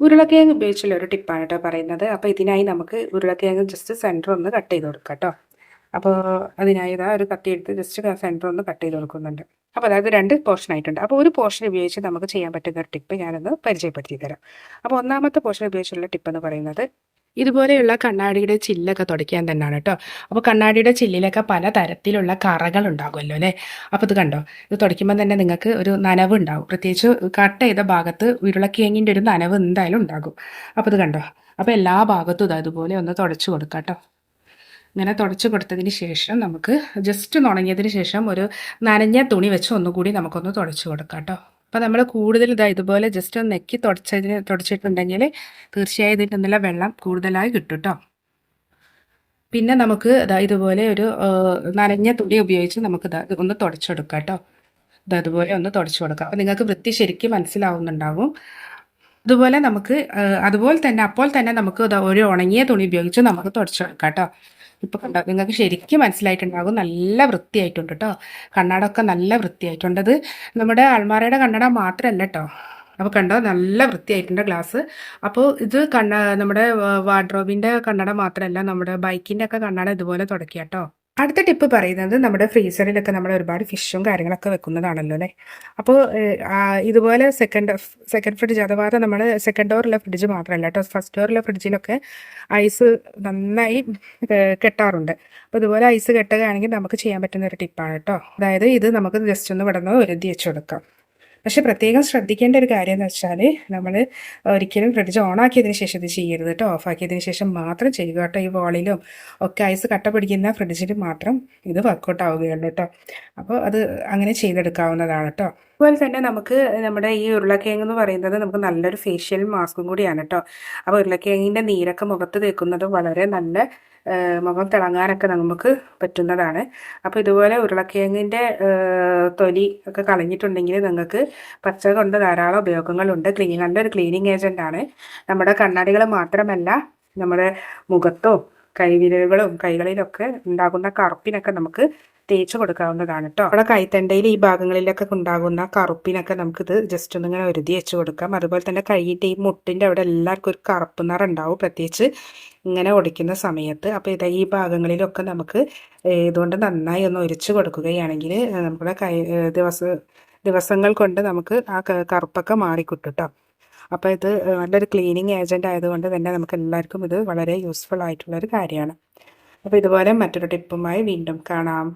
ഉരുളക്കിഴങ്ങ് ഉപയോഗിച്ചുള്ള ഒരു ടിപ്പാണ് കേട്ടോ പറയുന്നത്. അപ്പോൾ ഇതിനായി നമുക്ക് ഉരുളക്കിഴങ്ങ് ജസ്റ്റ് സെന്റർ ഒന്ന് കട്ട് ചെയ്ത് കൊടുക്കാം കേട്ടോ. അപ്പോൾ അതിനായി ഇതാ ഒരു കത്തി എടുത്ത് ജസ്റ്റ് സെന്റർ ഒന്ന് കട്ട് ചെയ്ത് കൊടുക്കുന്നുണ്ട്. അപ്പോൾ അതായത് രണ്ട് പോർഷൻ ആയിട്ടുണ്ട്. അപ്പോൾ ഒരു പോർഷൻ ഉപയോഗിച്ച് നമുക്ക് ചെയ്യാൻ പറ്റുന്ന ഒരു ടിപ്പ് ഞാനൊന്ന് പരിചയപ്പെടുത്തി തരാം അപ്പോൾ ഒന്നാമത്തെ പോർഷൻ ഉപയോഗിച്ചുള്ള ടിപ്പ് എന്ന് പറയുന്നത് ഇതുപോലെയുള്ള കണ്ണാടിയുടെ ചില്ലൊക്കെ തുടയ്ക്കാൻ തന്നെയാണ് കേട്ടോ. അപ്പോൾ കണ്ണാടിയുടെ ചില്ലിലൊക്കെ പല തരത്തിലുള്ള കറകൾ ഉണ്ടാകുമല്ലോ അല്ലേ? അപ്പോൾ ഇത് കണ്ടോ? ഇത് തുടയ്ക്കുമ്പോൾ തന്നെ നിങ്ങൾക്ക് ഒരു നനവ് ഉണ്ടാകും പ്രത്യേകിച്ച് കട്ട് ചെയ്ത ഭാഗത്ത് ഉരുളക്കിഴങ്ങിന്റെ ഒരു നനവ് എന്തായാലും ഉണ്ടാകും. അപ്പോൾ ഇത് കണ്ടോ? അപ്പോൾ എല്ലാ ഭാഗത്തും ഇത് അതുപോലെ ഒന്ന് തുടച്ചു കൊടുക്കാം കേട്ടോ. ഇങ്ങനെ തുടച്ചു കൊടുത്തതിന് ശേഷം നമുക്ക് ജസ്റ്റ് ഉണങ്ങിയതിന് ശേഷം ഒരു നനഞ്ഞ തുണി വെച്ച് ഒന്നുകൂടി നമുക്കൊന്ന് തുടച്ചു കൊടുക്കാം കേട്ടോ. അപ്പോൾ നമ്മൾ കൂടുതൽ ഇതാ ഇതുപോലെ ജസ്റ്റ് ഒന്ന് നെക്കി തുടച്ചതിന് തുടച്ചിട്ടുണ്ടെങ്കിൽ തീർച്ചയായും ഇതിന്റെ നല്ല വെള്ളം കൂടുതലായി കിട്ടും കേട്ടോ പിന്നെ നമുക്ക് ഇതാ ഇതുപോലെ ഒരു നനഞ്ഞ തുണി ഉപയോഗിച്ച് നമുക്ക് ഇതാ ഒന്ന് തുടച്ചെടുക്കാം കേട്ടോ. ഇത് അതുപോലെ ഒന്ന് തുടച്ചു കൊടുക്കാം. അപ്പോൾ നിങ്ങൾക്ക് വൃത്തി ശരിക്കും മനസ്സിലാവുന്നുണ്ടാവും. അതുപോലെ നമുക്ക് അതുപോലെ തന്നെ അപ്പോൾ തന്നെ നമുക്ക് ഒരു ഉണങ്ങിയ തുണി ഉപയോഗിച്ച് നമുക്ക് തുടച്ചെടുക്കാം കേട്ടോ ഇപ്പോൾ കണ്ടോ നിങ്ങൾക്ക് ശരിക്കും മനസ്സിലായിട്ടുണ്ടാകും നല്ല വൃത്തിയായിട്ടുണ്ട് കേട്ടോ കണ്ണടമൊക്കെ നല്ല വൃത്തിയായിട്ടുണ്ട്. അത് നമ്മുടെ അൾമാരയുടെ കണ്ണട മാത്രമല്ല കേട്ടോ അപ്പോൾ കണ്ടോ നല്ല വൃത്തിയായിട്ടുണ്ട് ഗ്ലാസ്. അപ്പോൾ ഇത് കണ്ണ നമ്മുടെ വാർഡ്രോബിന്റെ കണ്ണട മാത്രമല്ല നമ്മുടെ ബൈക്കിന്റെ ഒക്കെ കണ്ണട ഇതുപോലെ തുടക്കുക കേട്ടോ അടുത്ത ടിപ്പ് പറയുന്നത് നമ്മുടെ ഫ്രീസറിലൊക്കെ നമ്മൾ ഒരുപാട് ഫിഷും കാര്യങ്ങളൊക്കെ വെക്കുന്നതാണല്ലോ അല്ലേ? അപ്പോൾ ഇതുപോലെ സെക്കൻഡ് സെക്കൻഡ് ഫ്രിഡ്ജ് അഥവാ നമ്മൾ സെക്കൻഡ് ഡോറിലെ ഫ്രിഡ്ജ് മാത്രമല്ല കേട്ടോ. ഫസ്റ്റ് ഡോറിലെ ഫ്രിഡ്ജിലൊക്കെ ഐസ് നന്നായി കെട്ടാറുണ്ട്. അപ്പോൾ ഇതുപോലെ ഐസ് കെട്ടുകയാണെങ്കിൽ നമുക്ക് ചെയ്യാൻ പറ്റുന്ന ഒരു ടിപ്പാണ് കേട്ടോ. അതായത് ഇത് നമുക്ക് ജസ്റ്റ് ഒന്ന് ഇവിടെ നിന്ന് വെച്ചു കൊടുക്കാം. പക്ഷെ പ്രത്യേകം ശ്രദ്ധിക്കേണ്ട ഒരു കാര്യം എന്ന് വെച്ചാൽ നമ്മൾ ഒരിക്കലും ഫ്രിഡ്ജ് ഓണാക്കിയതിന് ശേഷം ഇത് ചെയ്യരുത് കേട്ടോ ഓഫാക്കിയതിന് ശേഷം മാത്രം ചെയ്യുക കേട്ടോ ഈ വോളിലും ഒക്കെ ഐസ് കട്ട പിടിക്കുന്ന ഫ്രിഡ്ജിൽ മാത്രം ഇത് വർക്കൗട്ട് ആവുകയുള്ളൂ കേട്ടോ അപ്പോൾ അത് അങ്ങനെ ചെയ്തെടുക്കാവുന്നതാണ് കേട്ടോ അതുപോലെ തന്നെ നമുക്ക് നമ്മുടെ ഈ ഉരുളക്കിഴങ്ങ് എന്ന് പറയുന്നത് നമുക്ക് നല്ലൊരു ഫേഷ്യൽ മാസ്കും കൂടിയാണ് കേട്ടോ അപ്പോൾ ഉരുളക്കിഴങ്ങിന്റെ നീരൊക്കെ മുഖത്ത് തേക്കുന്നത് വളരെ നല്ല മുഖം തിളങ്ങാനൊക്കെ നമുക്ക് പറ്റുന്നതാണ്. അപ്പോൾ ഇതുപോലെ ഉരുളക്കിഴങ്ങിന്റെ തൊലി ഒക്കെ കളഞ്ഞിട്ടുണ്ടെങ്കിൽ നിങ്ങൾക്ക് പച്ച കൊണ്ട് ധാരാളം ഉപയോഗങ്ങളുണ്ട്. ക്ലീൻ നല്ലൊരു ക്ലീനിങ് ഏജന്റ് ആണ്. നമ്മുടെ കണ്ണാടികൾ മാത്രമല്ല നമ്മുടെ മുഖത്തോ കൈവിരലുകളും കൈകളിലൊക്കെ ഉണ്ടാകുന്ന കറുപ്പിനൊക്കെ നമുക്ക് തേച്ച് കൊടുക്കാവുന്നതാണ് കേട്ടോ നമ്മുടെ കൈത്തണ്ടയിൽ ഈ ഭാഗങ്ങളിലൊക്കെ ഉണ്ടാകുന്ന കറുപ്പിനൊക്കെ നമുക്കിത് ജസ്റ്റ് ഒന്ന് ഇങ്ങനെ ഒരുതി വെച്ച് കൊടുക്കാം. അതുപോലെ തന്നെ കൈയിന്റെ ഈ മുട്ടിന്റെ അവിടെ എല്ലാവർക്കും ഒരു കറുപ്പ് നിറം ഉണ്ടാവും പ്രത്യേകിച്ച് ഇങ്ങനെ ഒടിക്കുന്ന സമയത്ത്. അപ്പോൾ ഇത് ഈ ഭാഗങ്ങളിലൊക്കെ നമുക്ക് ഇതുകൊണ്ട് നന്നായി ഒന്ന് ഒരിച്ച് കൊടുക്കുകയാണെങ്കിൽ നമ്മുടെ കൈ ദിവസ ദിവസങ്ങൾ കൊണ്ട് നമുക്ക് ആ കറുപ്പൊക്കെ മാറിക്കിട്ടും കേട്ടോ അപ്പോൾ ഇത് നല്ലൊരു ക്ലീനിങ് ഏജന്റ് ആയതുകൊണ്ട് തന്നെ നമുക്ക് എല്ലാവർക്കും ഇത് വളരെ യൂസ്ഫുൾ ആയിട്ടുള്ളൊരു കാര്യമാണ്. അപ്പോൾ ഇതുപോലെ മറ്റൊരു ടിപ്പുമായി വീണ്ടും കാണാം.